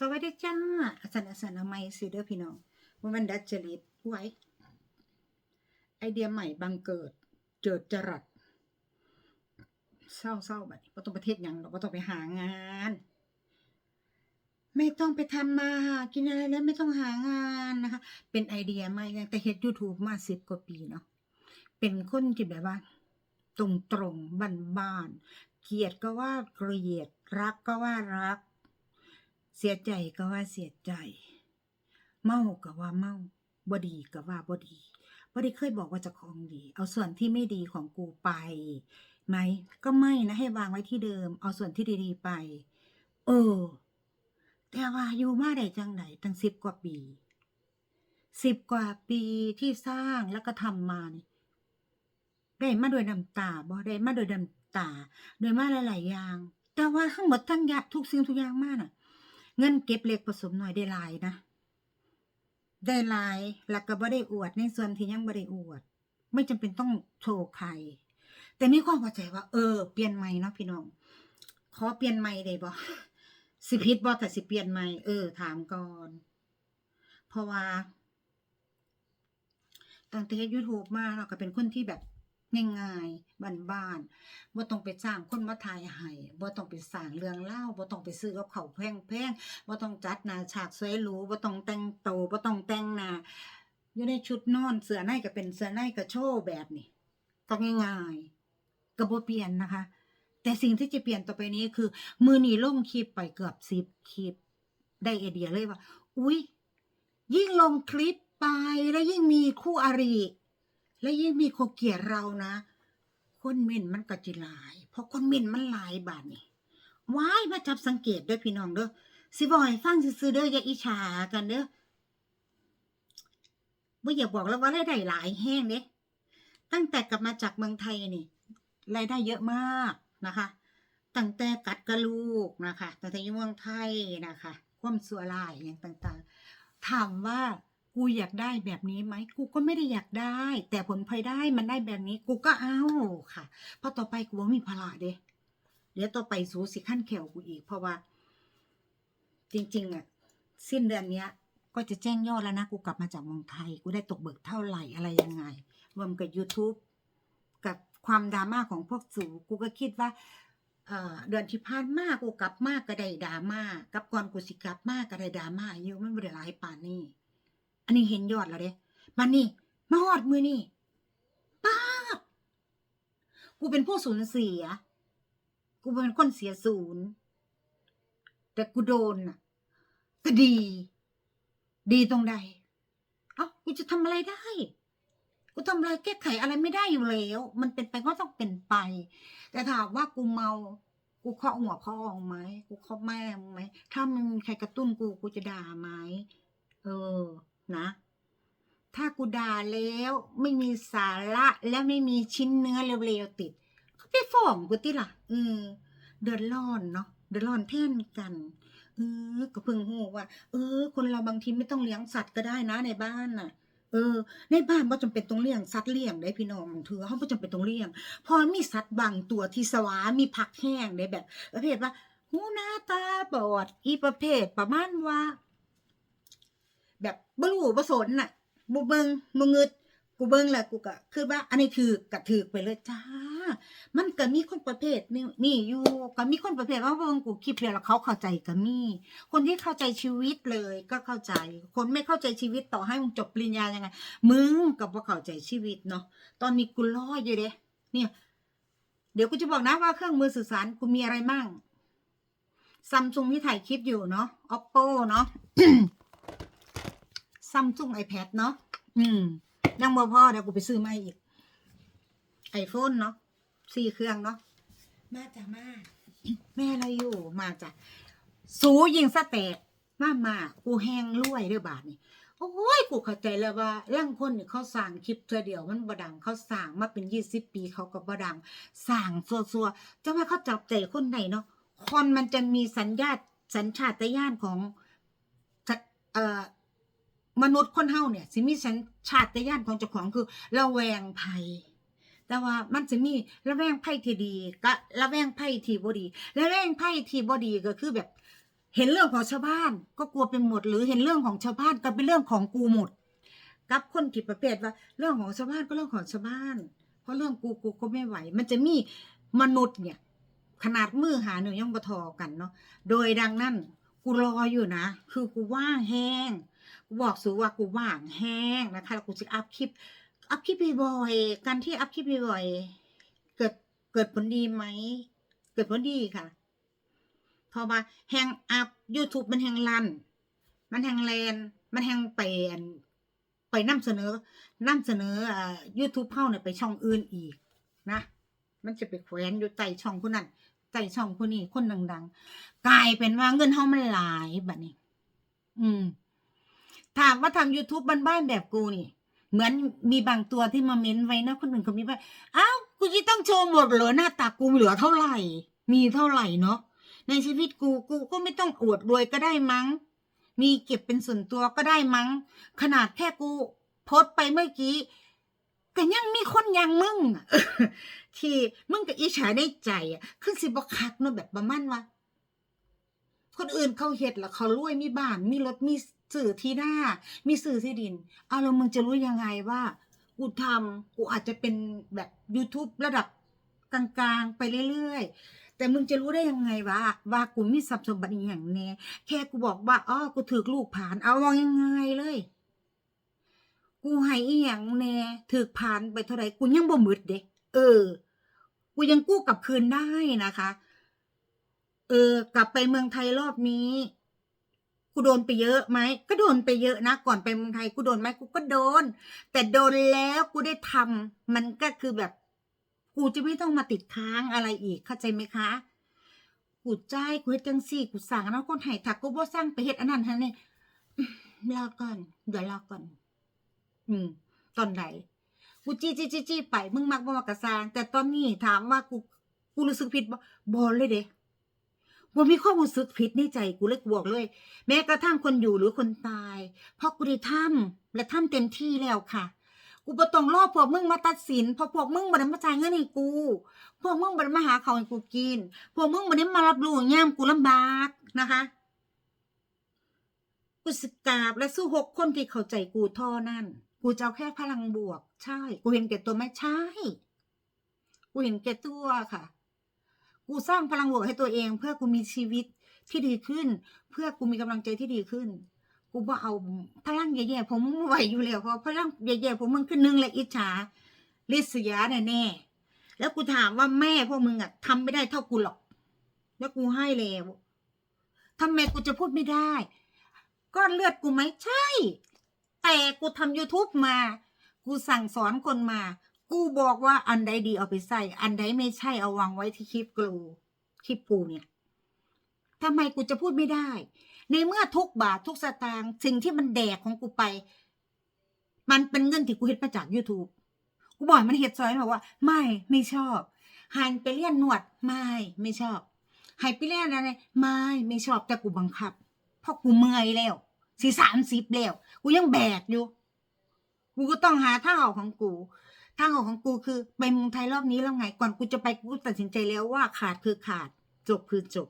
สวัสดีจ้าอาจารย์อาสนาไม่สิเด้อพี่น้องว่ามันดัดจริตไว้ ไอเดียใหม่บังเกิด เจิดจรัสเศร้าเศร้าๆแบบนี้ต้องประเทศยังเราก็ต้องไปหางาน ไม่ต้องไปทำมาหากินอะไรแล้วไม่ต้องหางานนะคะ เป็นไอเดียใหม่แต่เฮ็ด YouTube มาสิบกว่าปีเนาะเป็นคนที่แบบว่า ตรงตรงบ้านบ้านๆเกลียดก็ว่าเกลียดรักก็ว่ารัก เสียใจก็ว่าเสียใจ เมาก็ว่าเมาบ่ดีก็ว่าบ่ดีบ่ได้เคยบอกว่าจะของดี เอาส่วนที่ไม่ดีของกูไป ไหม ก็ไม่นะให้วางไว้ที่เดิม เอาส่วนที่ดีๆไป เออ แต่ว่าอยู่มาได้จังไหนตั้งสิบกว่าปีสิบกว่าปีที่สร้างแล้วก็ทำมานี่ได้มาโดยน้ำตาบ่ได้มาโดยน้ำตา โดยมาหลาย ๆ อย่าง แต่ว่าทั้งหมดทั้งยาทุกสิ่งทุกอย่างมาน่ะ เงินเก็บเล็กผสมหน้อยได้หลายนะ ได้หลายแล้วก็บ่ได้อวด ในส่วนที่ยังบ่ได้อวด ไม่จำเป็นต้องโชว์ใคร แต่มีความเข้าใจว่า เออ เปลี่ยนใหม่เนาะพี่น้อง ขอเปลี่ยนใหม่ได้บ่สิผิดบ่แต่สิเปลี่ยนใหม่เออ ถามก่อน เพราะว่าตั้งแต่เฮ็ด YouTube มาเราก็เป็นคนที่แบบ ง่ายๆบ้านๆบ่ต้องไปจ้างคนมาถ่ายให้บ่ต้องไปสร้างเรื่องเล่าบ่ต้องไปซื้อกับเขาแพงๆบ่ต้องจัดหน้าฉากสวยหรูบ่ต้องแต่งโตบ่ต้องแต่งหน้าอยู่ในชุดนอนเสื้อในก็เป็นเสื้อในก็โชว์แบบนี้ก็ง่ายๆก็บ่เปลี่ยนนะคะ แต่สิ่งที่จะเปลี่ยนต่อไปนี้คือ มือนีลงคลิปไปเกือบ10คลิป ได้ไอเดียเลยว่า อุ๊ย ยิ่งลงคลิปไปแล้วยิ่งมีคู่อริ และยิ่งมีคนเกลียดเรานะ คนเม่นมันก็จิหลาย เพราะคนเม่นมันหลายบาทนี่ว้ายมาจับสังเกตด้อพี่น้องเด้อสิบอยฟังซื่อๆเด้ออย่าอิจฉากันเด้อบ่อยากบอกแล้วว่ารายได้หลายแห้งเด้ตั้งแต่กลับมาจากเมืองไทยนี่รายได้เยอะมากนะคะ ตั้งแต่กัดกระลูกนะคะตั้งแต่อยู่เมืองไทยนะคะ ความสัวลายอย่างต่างๆ ถามว่า กูอยากได้แบบนี้ไหมกูก็ไม่ได้อยากได้ แต่ผลพลอยได้มันได้แบบนี้กูก็เอาค่ะเพราะต่อไปกูว่ามีภาระเด้เดี๋ยวต่อไปสูสิขั้นแขวกูอีก เพราะว่า จริง ๆ อะ สิ้นเดือนเนี้ย ก็จะแจ้งยอดแล้วนะ กูกลับมาจากเมืองไทย กูได้ตกเบิกเท่าไหร่อะไรยังไง รวมกับ YouTube กับความดราม่าของพวกสูกูก็คิดว่าเอ่อเดือนที่ผ่านมากูกลับมากก็ได้ดราม่ากับก่อนกูสิกลับมากก็ได้ดราม่าอยู่มันบ่ได้หลายปานนี้ อันนี้เห็นยอดแล้วเด้มันนี่ มาฮอดมือนี่ป้าบกูเป็นผู้สูญเสีย กูเป็นคนเสียศูนย์แต่กูโดนน่ะก็ดี ดีตรงใด เอ้ากูจะทำอะไรได้ กูทำอะไรแก้ไขอะไรไม่ได้อยู่แล้ว มันเป็นไปก็ต้องเป็นไป แต่ถามว่ากูเมา กูเคาะหัวพ่อมึงไหม กูเคาะแม่ไหม ถ้ามึงมีใครกระตุ้นกู กูจะด่าไหม เออ นะ ถ้ากูด่าแล้วไม่มีสาระและไม่มีชิ้นเนื้อเร็วๆติด ก็ไปฟ้องกูติล่ะเออเดือดร้อนเนาะเดือดร้อนแท่นกันเออก็เพิ่งหูว่า เออ คนเราบางทีไม่ต้องเลี้ยงสัตว์ก็ได้นะในบ้านน่ะ เออ ในบ้านบ่จำเป็นต้องเลี้ยงสัตว์เลี้ยงได้พี่น้องถือเขาบ่จำเป็นต้องเลี้ยง พอมีสัตว์บางตัวที่สวามีผักแห้งได้แบบประเภทว่าหูหน้าตาบอด อีประเภทประมาณว่า แบบบ่รู้บ่สนน่ะบ่เบิงบ่งึดกูเบิ่งแหล้วกูก็คือว่า อันนี้ถือกก็ถือไปเลยจ้า มันก็มีคนประเภทนี่นี่อยู่ก็มีคนประเภทว่าเบิ่งกูคลิปแล้วเขาเข้าใจก็มี คนที่เข้าใจชีวิตเลยก็เข้าใจ คนไม่เข้าใจชีวิตต่อให้มึงจบปริญญายังไง มึงก็บ่เข้าใจชีวิตเนาะตอนนี้กูรออยู่เด้เนี่ย เดี๋ยวกูจะบอกนะว่าเครื่องมือสื่อสารกูมีอะไรมั่งซัมซุงที่ถ่ายคลิปอยู่เนาะ oppo เนาะ ซัมซุง iPad เนาะอืมยังบ่พอเดี๋ยวกูไปซื้อมาอีก iPhone เนาะสี่เครื่องเนาะมาจ้ะมาแม่อะไรอยู่มาจ้ะสูยิงสเตกมามากูแห้งรวยเด้อบาทนี่โอ้ยกูเข้าใจแล้วว่าร่างคนนี่เขาสร้างคลิปเธอเดียวมันบ่ดังเขาสร้างมาเป็นยี่สิบปีเขาก็บ่ดังสร้างซัวๆจะว่าเขาจับใจคนไหนเนาะคนมันจะมีสัญญาตสัญชาตญาณของจะเอ่อ มนุษย์คนเฮาเนี่ยสิมีสัญชาตญาณของเจ้าของคือระแวงภัย แต่ว่ามันจะมีระแวงภัยที่ดีกับระแวงภัยที่บ่ดีระแวงภัยที่บ่ดีก็คือแบบ เห็นเรื่องของชาวบ้าน ก็กลัวไปหมด หรือเห็นเรื่องของชาวบ้านก็เป็นเรื่องของกูหมด กับคนที่ประเภทว่า เรื่องของชาวบ้านก็เรื่องของชาวบ้าน เพราะเรื่องกูกูก็ไม่ไหว มันจะมีมนุษย์เนี่ย ขนาดมือหาหนึ่งยังบทอกันเนาะโดยดังนั้นกูรออยู่นะ คือกูว่างแห้ง กูบอกสูว่ากูว่างแห้งนะคะแล้วกูจะอัพคลิป อัพคลิปบ่อยๆการที่อัพคลิปบ่อยๆเกิดเกิดผลดีไหม เกิดผลดีค่ะเพราะว่าแฮงอัพ YouTube มันแฮงลัน มันแฮงแลนมันแฮงไปอันไปนำเสนอนำเสนออ่า YouTube เฮาเนี่ยไปช่องอื่นอีกนะ มันจะไปแขวนอยู่ใต้ช่องผู้นั้นใต้ช่องผู้นี้คนดัง ๆ กลายเป็นว่าเงินเฮามันหลายบัดนี้ อืม ถามว่าทำ YouTube บ้านๆแบบกูนี่ เหมือนมีบางตัวที่มาเม้นไว้นะคนอื่นเขามีว่าอ้าวกูจะต้องโชว์หมดเหรอหน้าตากูเหลือเท่าไหร่ มีเท่าไหร่เนาะในชีวิตกูกูก็ไม่ต้องอวดรวยก็ได้มั้ง มีเก็บเป็นส่วนตัวก็ได้มั้ง ขนาดแค่กูโพสไปเมื่อกี้ก็ยังมีคนยังมึงที่มึงกับอิจฉาได้ใจอะคือสิบคักเนาะแบบประมาณว่าคนอื่นเขาเฮ็ดแล้วเขารวยมีบ้าน มีรถมี สื่อที่หน้า มีสื่อที่ดิน เอาแล้วมึงจะรู้ยังไงว่า กูทำกูอาจจะเป็นแบบ YouTube ระดับกลางๆ ไปเรื่อยๆ แต่มึงจะรู้ได้ยังไงว่า ว่ากูมีทรัพย์สมบัติอย่างแน่แค่กูบอกว่าอ้อกูถือลูกผ่านเอาว่ายังไงเลย กูให้อีหยังแน่ถือผ่านไปเท่าไหร่กูยังบ่หมดเด้เออ กูยังกู้กลับคืนได้นะคะ เออกลับไปเมืองไทยรอบนี้ กูโดนไปเยอะไหมก็โดนไปเยอะนะ ก่อนไปเมืองไทยกูโดนไหมกูก็โดน แต่โดนแล้วกูได้ทำมันก็คือแบบ กูจะไม่ต้องมาติดค้างอะไรอีกเข้าใจไหมคะ กูจ่ายกูเฮ็ดจังซี่กูสั่งแล้วคนให้ถักกูบ่สั่งไปเฮ็ดอันนั้นอันนี้รอก่อนเดี๋ยวรอก่อน อืม ตอนไหนกูจี้จี้จี้จี้ไปมึงมักบ่มักกะซางแต่ตอนนี้ถามว่ากูกูรู้สึกผิดบ่บ่เลยเด้ บ่มีความรู้สึกผิดในใจกูเลยกูบอกเลย แม้กระทั่งคนอยู่หรือคนตาย เพราะกูได้ทำและทำเต็มที่แล้วค่ะ กูบ่ต้องรอพวกมึงมาตัดสินเพราะพวกมึงบ่ได้มาจ่ายเงินให้กู พวกมึงบ่ได้มาหาเขาวให้กูกิน พวกมึงบ่ได้มารับรู้ยามกูลำบากนะคะกูสกราบและสู้หกคนที่เข้าใจกูท่อนั่น กูจะเอาแค่พลังบวก ใช่ กูเห็นแก่ตัวไม่ใช่ กูเห็นแก่ตัวค่ะ กูสร้างพลังบวกให้ตัวเอง เพื่อกูมีชีวิตที่ดีขึ้น เพื่อกูมีกำลังใจที่ดีขึ้น กูบ่เอาพลังแย่ๆผมไม่ไหวอยู่แล้วเพราะพลังแย่ๆผมมึงขึ้นนึ่งเลยอิจฉาลิษยาแน่ๆแล้วกูถามว่าแม่พวกมึงอะทำไม่ได้เท่ากูหรอก แล้วกูให้แล้วทำไมกูจะพูดไม่ได้ ก้อนเลือดกูไหมใช่ แต่กูทำ YouTube มา กูสั่งสอนคนมา กูบอกว่าอันใดดีเอาไปใส่ อันใดไม่ใช่เอาวางไว้ที่คลิปกูคลิปกูเนี่ยทำไมกูจะพูดไม่ได้ ในเมื่อทุกบาททุกสตางค์สิ่งที่มันแดกของกูไป มันเป็นเงินที่กูเฮ็ดมาจาก YouTube กูบอกมันเฮ็ดซอยบอกว่า ไม่ไม่ชอบหันไปเรียนนวดไม่ไม่ชอบให้ไปเรียนอะไรไม่ไม่ชอบแต่กูบังคับเพราะกูเมื่อยแล้วสี่สามสิบแล้ว กูยังแบกอยู่ กูก็ต้องหาท่าออกของกู ทางออกของกูคือไปเมืองไทยรอบนี้แล้วไง ก่อนกูจะไปกูตัดสินใจแล้วว่าขาดคือขาด จบคือจบ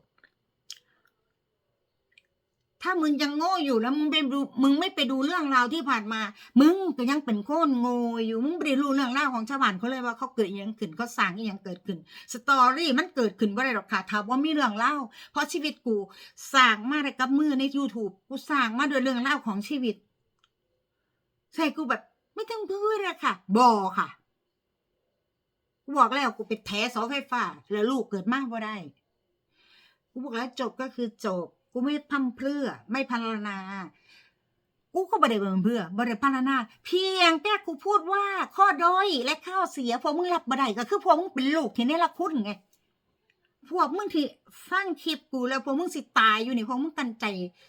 ถ้ามึงยังโง่อยู่แล้วมึงไปดูมึงไม่ไปดูเรื่องราวที่ผ่านมา มึงก็ยังเป็นโคนโง่อยู่มึงไม่รู้เรื่องราวของชาวบ้านเขาเลยว่าเขาเกิดอหยังขึ้นเขาสร้างอหยังเกิดขึ้น สตอรี่มันเกิดขึ้นว่าอะไรหรอกค่ะถามว่ามีเรื่องเล่า เพราะชีวิตกูสร้างมาได้กับมือใน YouTube กูสร้างมาด้วยเรื่องเล่าของชีวิตใช่กูแบบ ไม่ต้องพูดเลยค่ะ บอค่ะกูบอกแล้วกูเป็นแท้เสาไฟฟ้า แล้วลูกเกิดมากบ่ได้กูบอกแล้วจบก็คือจบ กูไม่พัมเพื่อ ไม่พันลนากูก็บ่ได้เบิ่งเพื่อบ่ได้พันลนาเพียงแต่กูพูดว่า ข้อด้อยและข้อเสียพวกมึงรับบ่ได้ก็คือพวกมึงเป็นลูกที่เนรคุณไงพวกมึงที่ฟังคลิปกูแล้วพวกมึงสิตายอยู่นี่พวกมึงตั้งใจ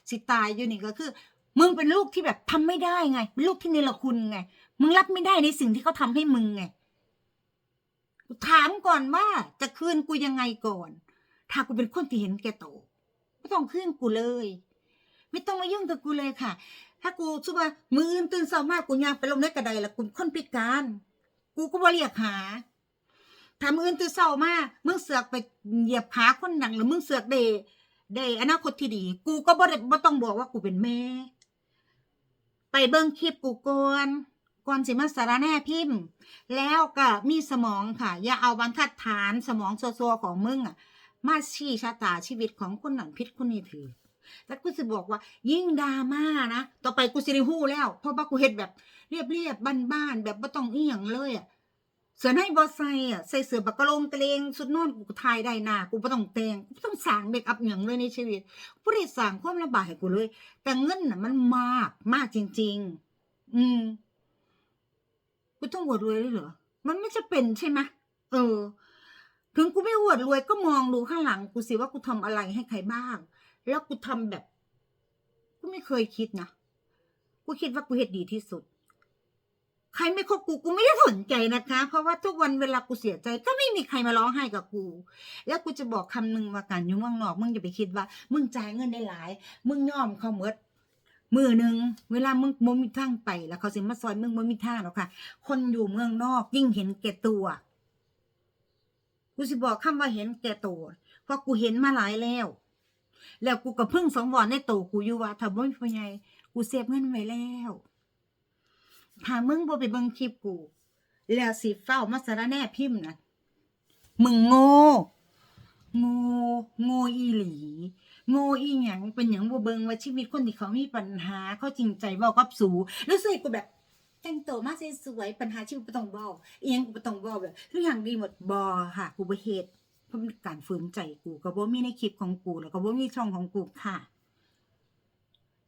สิตายอยู่นี่ก็คือ มึงเป็นลูกที่แบบทำไม่ได้ไงเป็นลูกที่เนรคุณไง มึงรับไม่ได้ในสิ่งที่เขาทำให้มึงไงถามก่อนว่าจะคืนกูยังไงก่อน ถ้ากูเป็นคนที่เห็นแก่โตไม่ต้องคืนกูเลย ไม่ต้องมายุ่งกับกูเลยค่ะ ถ้ากูสุว่ามืออื่นตื่นเช้ามากกูยางไปลงในกระไดล้วกูคนพิการ กูก็บ่เรียกหาถ้ามืออื่นตื่นเช้ามากมึงเสือกไปเหยียบขาคนหนังหรือมึงเสือกเดได้อนาคตที่ดี กูก็บ่ได้บ่ต้องบอกว่ากูเป็นแม่ เบิ่งคลิปกูกวนก่อนสิมาสารแน่พิมพ์ แล้วก็มีสมองค่ะ อย่าเอาบรรทัดฐานสมองโซๆของมึงอะ มาชี้ชะตาชีวิตของคนนั้นพิษคนนี้ถือแต่กูสิบอกว่ายิ่งดราม่านะ ต่อไปกูสิริฮู้แล้ว เพราะว่ากูเฮ็ดแบบเรียบๆบ้านๆแบบไม่ต้องอียงเลยอะ เสื้อในบ่ใส่อะใส่เสื้อบักกะโลงตะเลงสุดนอนกูก็ถ่ายได้หน้ากูบ่ต้องแต่งกูบ่ต้องสร้างเมคอัพหยังเลยในชีวิตบ่ได้สร้างความลำบากให้กูเลย แต่เงินน่ะมันมากมากจริง ๆ อืมกูต้องอวดรวยเลยเหรอมันไม่จะเป็นใช่ไหมเออ ถึงกูไม่อวดรวยก็มองดูข้างหลัง กูสิว่ากูทำอะไรให้ใครบ้าง แล้วกูทำแบบ กูไม่เคยคิดนะกูคิดว่ากูเฮ็ดดีที่สุด ใครไม่คบกูกูไม่ได้สนใจนะคะ เพราะว่าทุกวันเวลากูเสียใจก็ไม่มีใครมาร้องไห้กับกู แล้วกูจะบอกคำหนึ่งว่าการอยู่เมืองนอกมึงอย่าไปคิดว่า มึงจ่ายเงินได้หลาย มึงยอมเขาเมดมือหนึ่งเวลามึงบ่มีทางไป แล้วเขาสิมาซอยมึงบ่มีทางหรอกค่ะ คนอยู่เมืองนอกยิ่งเห็นแก่ตัวกูสิบอกคำว่าเห็นแก่ตัวเพราะกูเห็นมาหลายแล้ว แล้วกูก็เพิ่งสองวอนในโตวกูอยู่ว่าถ้าบ่มีพ่อใหญ่กูเซฟเงินไว้แล้ว ถามึงบ่ไปเบิ่งคลิปกู แล้วสิเฝ้ามาสารแน่พิมพ์นะมึงโง่โง่โง่อีหลีโง่อีหยังเป็นหยังบ่เบิ่งว่าชีวิตคนที่เขามีปัญหา เขาจริงใจเว้ากับสูรู้สึกกูแบบ แต่งตัวมาสวยๆปัญหาชีวิตบ่ต้องเว้าอีหยังกูบ่ต้องเว้าแบบทุกอย่างดีหมดบ่ค่ะ กูบ่เฮ็ดเพราะมันการฝืนใจกูก็บ่มีในคลิปของกูแล้วก็บ่มีช่องของกูค่ะ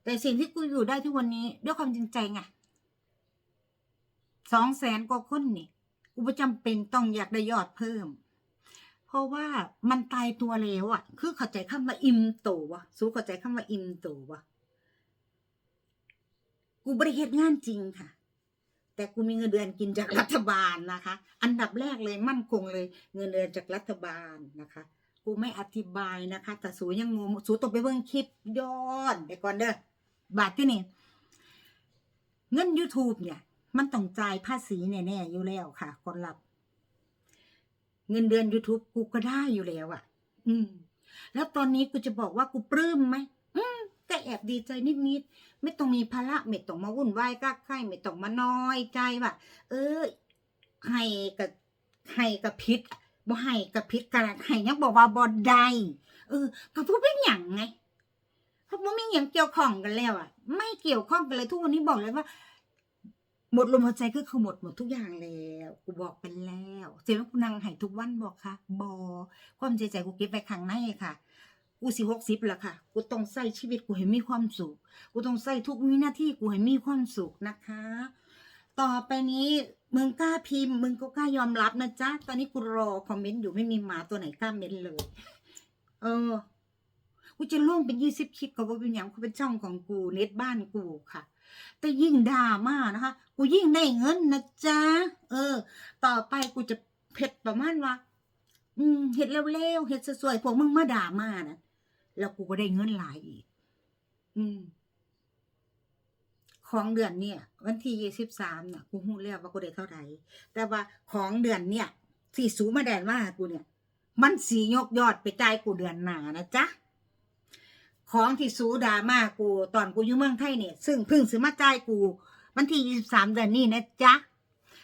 แต่สิ่งที่กูอยู่ได้ทุกวันนี้ด้วยความจริงใจไง สองแสนกว่าคนนี่กูประจำเป็นต้องอยากได้ยอดเพิ่ม เพราะว่ามันตายตัวแล้วอะ คือเข้าใจคำว่าอิ่มโตวะสู้เข้าใจคำว่าอิ่มโตวะกูบริเหตุงานจริงค่ะ แต่กูมีเงินเดือนกินจากรัฐบาลนะคะ อันดับแรกเลยมั่นคงเลย เงินเดือนจากรัฐบาลนะคะกูไม่อธิบายนะคะแต่สูยังงงสูตกไปเบิ่งคลิปย้อนไปก่อนเด้อบาทที่นี่ เงิน YouTube เนี่ย มันต้องจ่ายภาษีแน่ๆอยู่แล้วค่ะ คนรับ เงินเดือน YouTube กูก็ได้อยู่แล้วอะ่ะ อืม แล้วตอนนี้กูจะบอกว่ากูปลื้มไหมอืมก็แอบดีใจนิดๆไม่ต้องมีภาระไม่ต้องมาวุ่นวายก้าไข่ไม่ต้องมาน้อยใจว่าเออให้กับให้กับพิษบ่ให้กับพิษกันให้ยังบอกว่าบ่ได้เออก็พูดเป็นหยังไงเพราะมันไม่อย่างเกี่ยวข้องกันแล้วอะ ไม่เกี่ยวข้องกันเลยทุกวันนี้บอกเลยว่า หมดลมหายใจก็คือหมดหมดทุกอย่างแล้วกูบอกไปแล้วเสียงกูนั่งใหายทุกวันบอกค่ะบอความใจใจกูเก็บไว้ข้างในค่ะกูสิหกสิบล้วค่ะ กูต้องใส่ชีวิตกูให้มีความสุข กูต้องใส่ทุกวินาทีกูให้มีความสุขนะคะ ต่อไปนี้มึงกล้าพิมพ์มึงก็กล้ายอมรับนะจ๊ะ ตอนนี้กูรอคอมเมนต์อยู่ไม่มีหมาตัวไหนกล้าเมนเลย เออ กูจะล่วงเป็นยี่สิบคลิปก็ว่าเป็นอย่างเขาเป็นช่องของกูเน็ตบ้านกูค่ะ แต่ยิ่งด่ามานะคะ กูยิ่งได้เงินนะจ๊ะ เออ ต่อไปกูจะเผ็ดประมาณว่า อืมเห็ดเร็วๆเห็ดสวยๆพวกมึงมาด่ามานะแล้วกูก็ได้เงินหลายอีก อืม ของเดือนเนี่ย วันที่ยี่สิบสามเนี่ยกูหูแล้วว่ากูได้เท่าไหร่แต่ว่าของเดือนเนี่ยสี่สูมาแดนว่ากูเนี่ย มันสียกยอดไปจ่ายกูเดือนหนานะจ๊ะ ของที่สูดามากูตอนกูอยู่เมืองไทยเนี่ย ซึ่งเพิ่งซื้อมาจ่ายกู วันที่ยี่สิบสามเดือนนี้นะจ๊ะ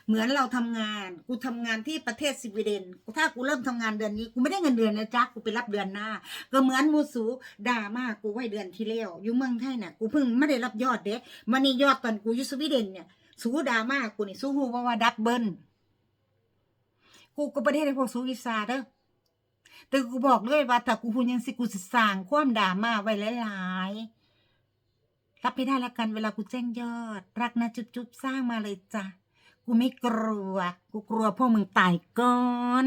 เหมือนเราทำงาน กูทำงานที่ประเทศสวีเดน ถ้ากูเริ่มทำงานเดือนนี้ กูไม่ได้เงินเดือนนะจ๊ะ กูไปรับเดือนหน้า ก็เหมือนมูสูด่ามากูไว้เดือนที่แล้วอยู่เมืองไทยเนี่ยกูเพิ่งไม่ได้รับยอดเด้มันนี่ยอดตอนกูอยู่สวีเดนเนี่ยสูดามากูนี่สู้ฮูว่าว่าดับเบิลกูก็ประเทศในพวกสูอีสาเด้อ แต่กูบอกเลยว่าถ้ากูพูดยังสิกูสิสร้างความด่ามาไว้หลายๆรับไม่ได้ละกันเวลากูแจ้งยอด รักนะจุ๊บๆสร้างมาเลยจ้ะกูไม่กลัว กูกลัวพวกมึงตายก่อน